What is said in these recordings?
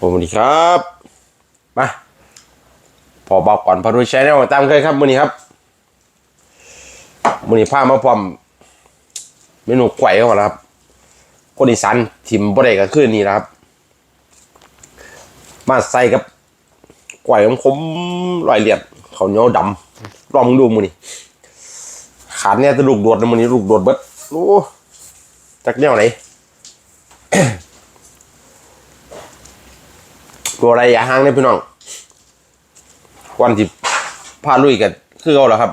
ผมสวัสดีครับมาพอบอกก่อนพารุชัยแนลตามเคยครับมือนี้ครับมือนี้พามาพร้อมเมนูไก่ก่อนนะครับคนอีสานทิมบ่ได้ก็คือนี่นะครับ มาใส่กับไก่ของผมลอยเลียดเขาเนียวดำลองมึงดูมือนี้ขาดเนี่ยจะลูกโดดนะมือนี้ลูกโดดเบิดโอ้จากแนวไหน ตัวอะไรอย่าห่างเลยพี่น้องวันที่พาลุยกันคือเอาแล้วครับ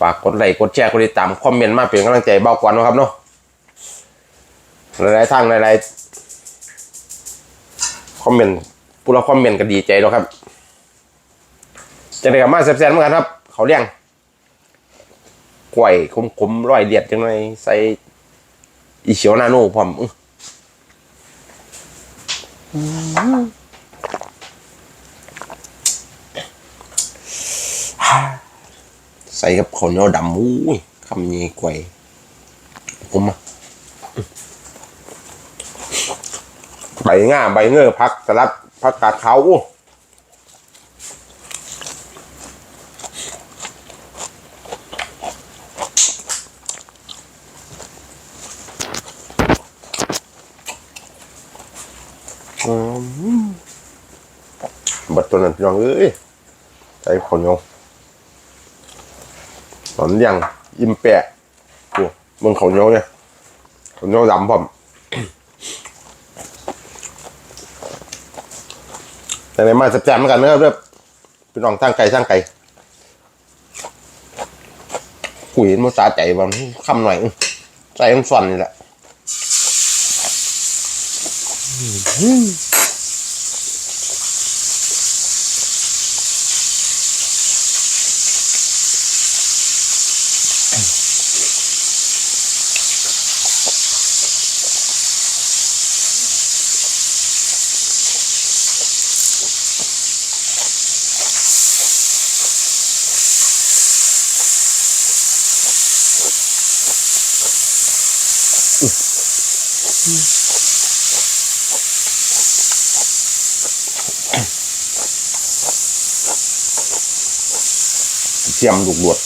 ฝากกดไลค์กดแชร์กดติดตามคอมเมนต์มาเป็นกำลังใจเบากวนนะครับเนาะหลายๆทางหลายๆคอมเมนต์ผู้รับคอมเมนต์ก็ดีใจแล้วครับจะได้กลับมาแซ่บๆเหมือนกันครับ เขาเลี้ยงกล้วยขมๆร้อยเดียดจังเลยใส่อีเขียวนาโน่พร้อม ใส่กับข้าวเหนียวดำอุ้ยคำนี้กวยผมอะใบง่าใบเงือพักสลัดพักกาดเขาอู้ม บัดตัวนั้นพี่น้องเอ้ยใส่ข้าวเหนียวตอนยังยิ้มแปะโอ้มึงเขาวเหนียวเนี่ยเขาวเหนียวดำผมแต่ในมาแซ่บๆเหมือนกันนะครับเด้อพี่น้องตั้งไก่ตั้งไก่คุยมันสาใจบางคำหน่อยอื้อใจมันสั่นนี่แหละ เทียมลูกดวด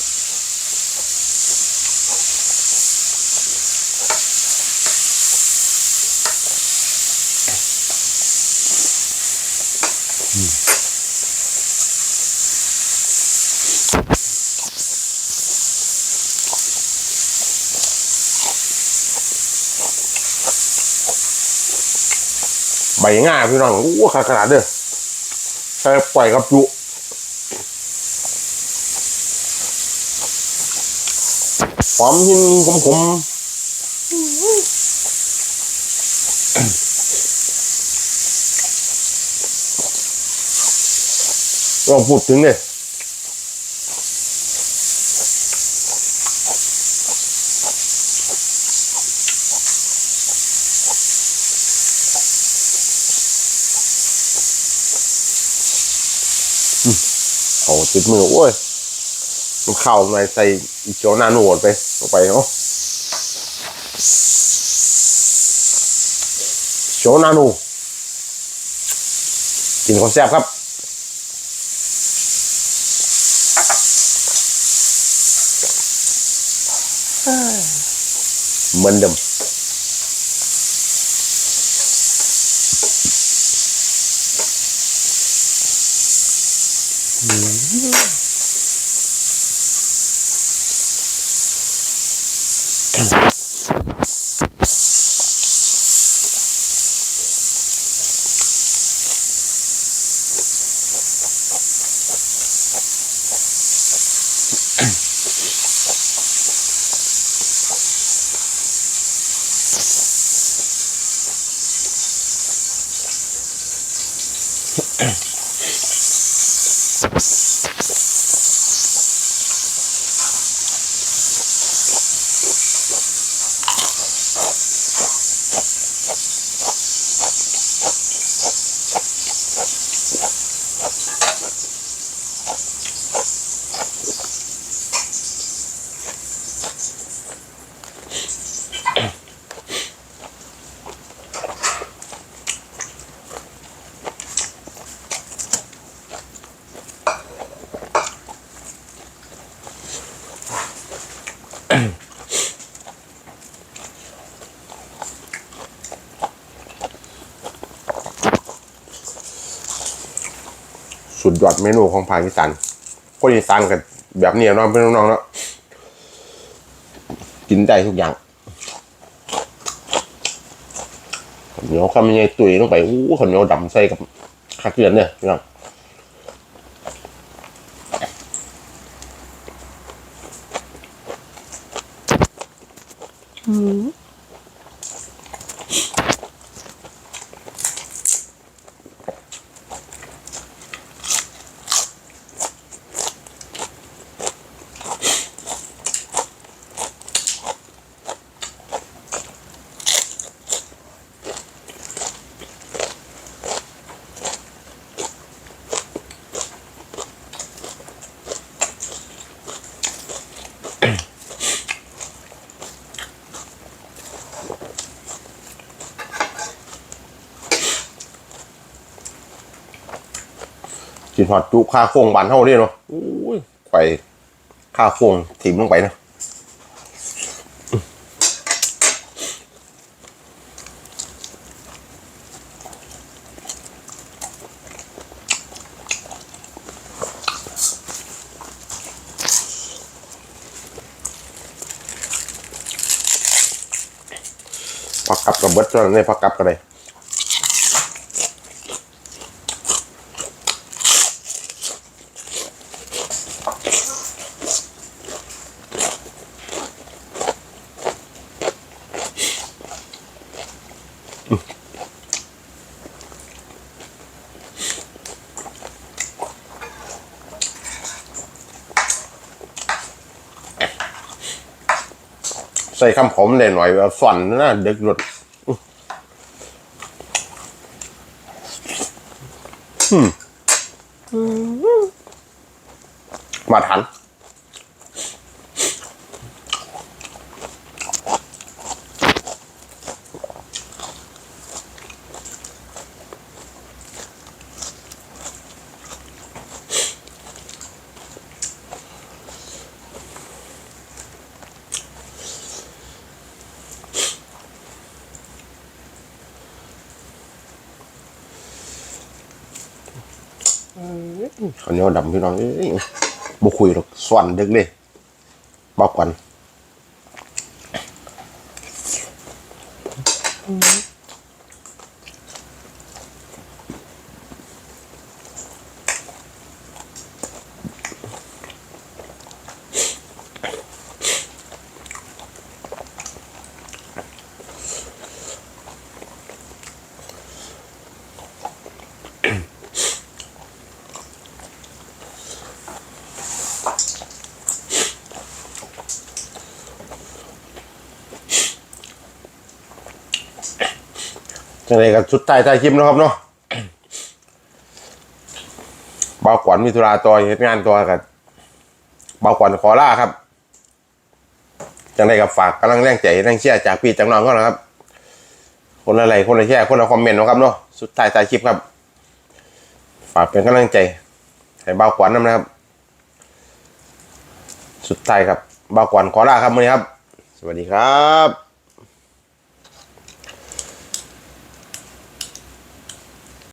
ใบง่าพี่น้องอู้ขาขนาดเด้อใส่ปล่อยกับจุหอมหินขมขมลองพูดถึงเนี่ย เอาติดมือโอ้ยมันเข้าในใส่อีโจนาโนดไปลงไปเนาะโจนาโนกินของแซ่บครับเหมือนเดิม Yeah. ยอดเมนูของภาคอีสานคนอีสานกันแบบนี้เนาะพี่น้องๆเนาะกินได้ทุกอย่างข้าวเหนียวคำยังไงตุ๋ยลงไปอู้ข้าวเหนียวดำใส่กับข้าวเกลือนเนี่ยน้องอืม กินหอดจุข้าโค้งบานเท่านี้เนาะอู้ยไปข้าโค้งถิ่มลงไปนะพักกับกับเบิร์ดเท่านั้นเลยพักกับกันเลย ใส่คำผมเลยหน่อยว่าฝันนะเด็กหลุดมาทัน ข้าวเหนียวดำพี่น้องเอ้ยบุคุยหรอกส่วนเด็กเลยบอกก่อน จังไรกับชุดใต้ใต้คลิปนะครับเนาะเบาขวัญมิถุราตัวเหตุงานตัวกับเบาขวัญขอล่าครับจังไรกับฝากกำลังแรงใจแรงเชียร์จากพี่จากน้องก็นะครับ คนละไรคนละแช่คนละคอมเมนต์นะครับเนาะสุดท้ายใต้คลิปครับ ฝากเป็นกำลังใจให้เบาขวัญนนะครับ สุดท้ายครับเบาขวัญขอลาครับมือนี้ครับ สวัสดีครับ